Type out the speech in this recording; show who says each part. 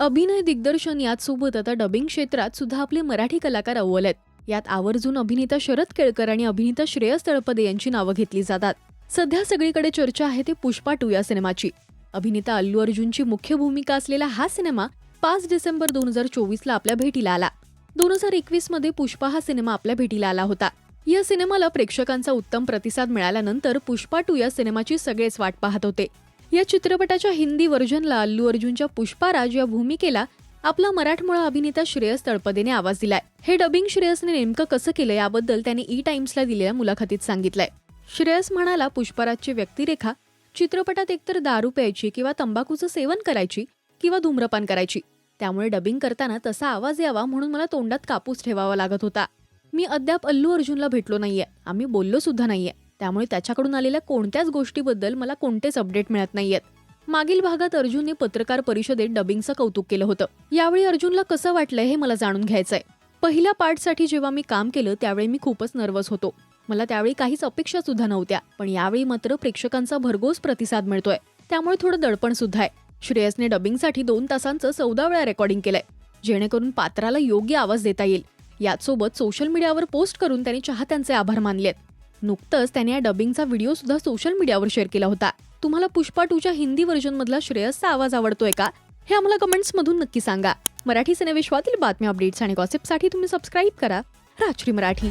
Speaker 1: अभिनय दिग्दर्शन यात सोबत आता डबिंग क्षेत्रात सुद्धा आपले मराठी कलाकार अव्वल आहेत. यात आवर्जून अभिनेता शरद केळकर आणि अभिनेता श्रेयस तळपदे यांची नावं घेतली जातात. सध्या सगळीकडे चर्चा आहे ते पुष्पा टू या सिनेमाची. अभिनेता अल्लू अर्जुनची मुख्य भूमिका असलेला हा सिनेमा पाच डिसेंबर दोन हजार चोवीसला आपल्या भेटीला आला. दोन हजार एकवीसमध्ये पुष्पा हा सिनेमा आपल्या भेटीला आला होता. या सिनेमाला प्रेक्षकांचा उत्तम प्रतिसाद मिळाल्यानंतर पुष्पा टू या सिनेमाची सगळेच वाट पाहत होते. या चित्रपटाच्या हिंदी व्हर्जनला अल्लू अर्जुनच्या पुष्पाराज या भूमिकेला आपला मराठमोळा अभिनेता श्रेयस तळपदेने आवाज दिलाय. हे डबिंग श्रेयसने नेमकं कसं केलं याबद्दल त्याने ई e टाइम्सला दिलेल्या मुलाखतीत सांगितलंय. श्रेयस म्हणाला पुष्पराजची व्यक्तिरेखा चित्रपटात एकतर दारू प्यायची किंवा तंबाखूचं सेवन करायची किंवा धूम्रपान करायची. त्यामुळे डबिंग करताना तसा आवाज यावा म्हणून मला तोंडात कापूस ठेवावा लागत होता. मी अद्याप अल्लू अर्जुनला भेटलो नाहीये. आम्ही बोललो सुद्धा नाहीये. त्यामुळे त्याच्याकडून आलेल्या कोणत्याच गोष्टीबद्दल मला कोणतेच अपडेट मिळत नाहीयेत. मागील भागात अर्जुनने पत्रकार परिषदेत डबिंगचं कौतुक केलं होतं. यावेळी अर्जुनला कसं वाटलंय हे मला जाणून घ्यायचंय. पहिल्या पार्टसाठी जेव्हा मी काम केलं त्यावेळी मी खूपच नर्वस होतो. मला त्यावेळी काहीच अपेक्षा सुद्धा नव्हत्या पण यावेळी मात्र प्रेक्षकांचा भरघोस प्रतिसाद मिळतोय. त्यामुळे थोडं दडपण सुद्धा आहे. श्रेयसने डबिंगसाठी दोन तासांचं चौदा वेळा रेकॉर्डिंग केलंय जेणेकरून पात्राला योग्य आवाज देता येईल. याचसोबत सोशल मीडियावर पोस्ट करून त्यांनी चाहत्यांचे आभार मानलेत. नुकतंच त्याने या डबिंगचा व्हिडिओ सुद्धा सोशल मीडियावर शेअर केला होता. तुम्हाला पुष्पा टूच्या हिंदी व्हर्जन मधला श्रेयसचा आवाज आवडतोय का? हे आम्हाला कमेंट्स मधून नक्की सांगा. मराठी सिनेविश्वातील बातम्या अपडेट्स आणि गॉसिपसाठी तुम्ही सबस्क्राईब करा. राजश्री मराठी.